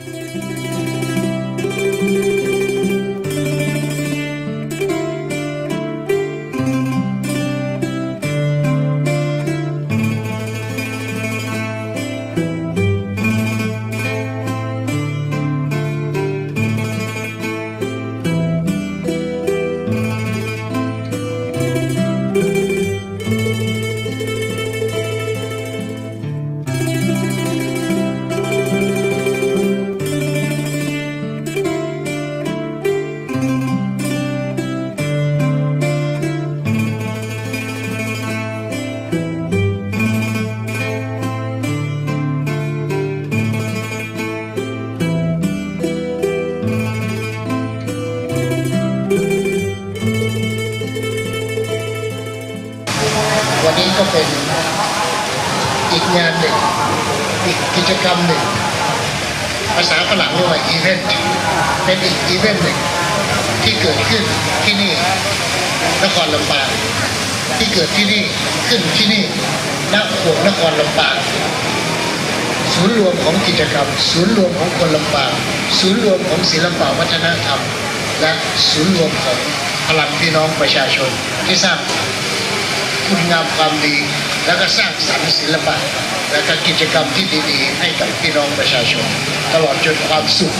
วัน อีกงานหนึ่ง อีกกิจกรรมหนึ่ง ภาษาฝรั่งเรียกว่าอีเวนต์เป็นอีกอีเวนต์หนึ่งที่เกิดขึ้นที่นี่นครลำปางที่เกิดที่นี่ขึ้นที่นี่ณขวงนครลำปางศูนย์รวมของกิจกรรม ศูนย์รวมของคนลำปางศูนย์รวมของศิลปวัฒนธรรม และศูนย์รวมของพลังพี่น้องประชาชนที่สร้าง คุณงามความดี แล้วก็สร้างสรรค์ศิลปะ และก็กิจกรรมที่ดีๆ ให้กับพี่น้องประชาชน ตลอดจนความสุข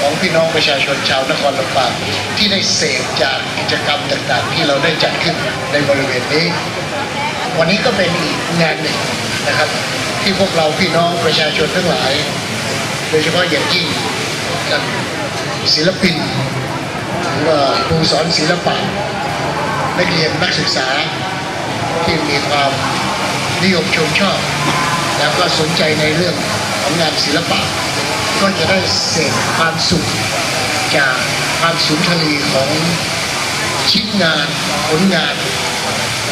ของพี่น้องประชาชนชาวนครลำปางที่ได้เสพจากกิจกรรมต่างๆ ที่เราได้จัดขึ้นในบริเวณนี้ วันนี้ก็เป็นอีกงานหนึ่งนะครับ ที่พวกเราพี่น้องประชาชนทั้งหลาย โดยเฉพาะอย่างยิ่งกับศิลปินหรือว่าครูสอนศิลปะนักเรียนนักศึกษา ที่มีความนิยมชมชอบ แล้วก็สนใจในเรื่องของงานศิลปะ ก็จะได้เสพความสุขจากความสุนทรีของชิ้นงานผลงาน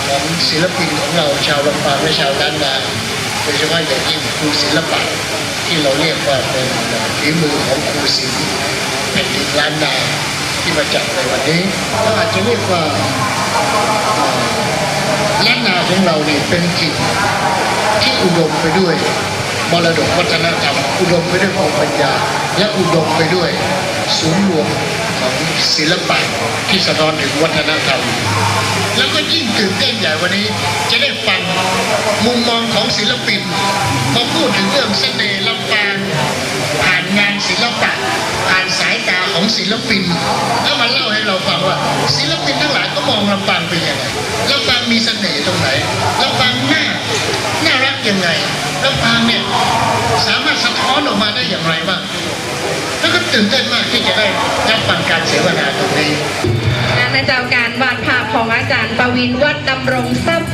ของศิลปินของเราชาวลำปางและชาวล้านนาโดยเฉพาะอย่างยิ่งครูศิลปะที่เราเรียกว่าเป็นฝีมือของครูศิลป์แผ่นดินล้านนาที่มาจัดในวันนี้เราอาจจะเรียกว่า ล้านนาของเราเนี่ยเป็นถิ่นที่อุดมไปด้วยมรดกวัฒนธรรม อุดมไปด้วยภูมิปัญญา และอุดมไปด้วยศูนย์รวมของศิลปะที่สะท้อนถึงวัฒนธรรม แล้วก็ยิ่งตื่นเต้นใหญ่วันนี้จะได้ฟังมุมมองของศิลปินมาพูดถึงเรื่องเสน่ห์ลำปางผ่านงานศิลปะผ่านสายตาของศิลปินแล้วมาเล่าให้เราฟังว่า มองลำปางเป็นยังไงลำปางมีเสน่ห์ตรงไหนลำปางน่าน่ารักยังไงลำปางเนี่ยสามารถสะท้อนออกมาได้อย่างไรบ้างแล้วก็ตื่นเต้นมากที่จะได้รับฟังการเสวนาตรงนี้และในเจ้าการวาดภาพของอาจารย์ปวินวัดดำรงทรัพย์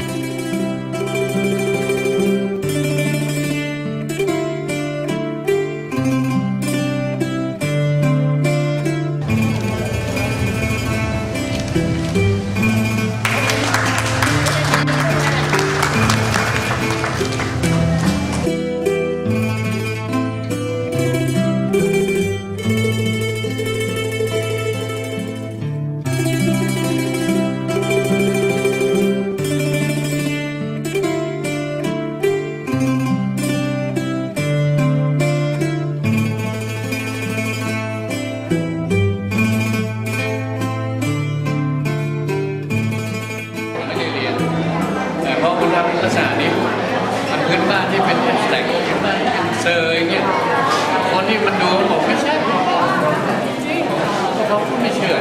เซอร์อย่างเงี้ยคนที่มันดูบอกไม่ใช่จริงเขาไม่เชื่อ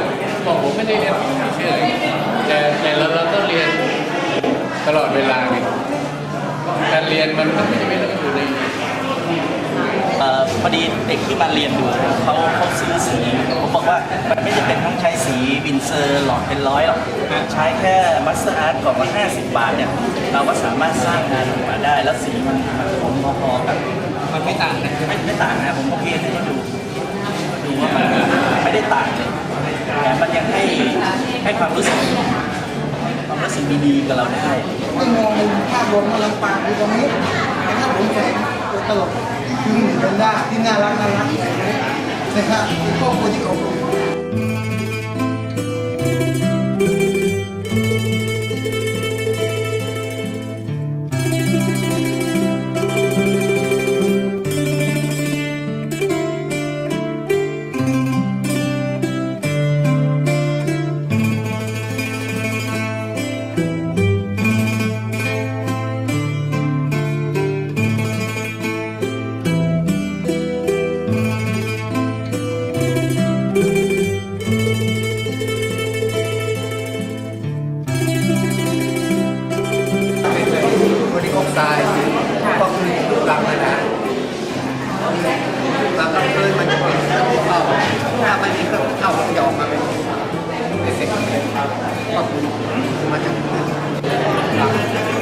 บอกผมไม่ได้เรียนผมไม่เชื่อแต่แต่เราเราต้องเรียนตลอดเวลาไงการเรียนมันก็ไม่จำเป็นต้องอยู่ใช่ พอดีเด็กที่มาเรียนดูเขาเขาซื้อสีผมบอกว่ามันไม่จำเป็นต้องใช้สีวินเซอร์หลอดเป็นร้อยหรอกใช้แค่มัสเตอร์อาร์ตกล่องละ50บาทเนี่ยเราก็สามารถสร้างงานออกมาได้แล้วสีมันมันคมพอๆกันมันไม่ต่างนะไม่ไม่ต่างนะผมก็เพียนให้เขาดูดูว่ามันไม่ได้ต่างเลยแถมมันยังให้ให้ความรู้สึกความรู้สึกดีๆกับเราได้ไม่มองภาพรวมว่าลำปางคือตรงนี้แต่ถ้าผมแฝงตัวตลก ที่เป็นได้ที่น่ารักน่ารักนะครับที่ครอบครัวที่อบอุ่น มางครั้งเลยมันจะเป็นเรื่องที่เขาถ้ามันมีเครื่องเข้ามันจะออกมาเป็นเอฟเฟกต์ขอบคุณมาจากเครื่อง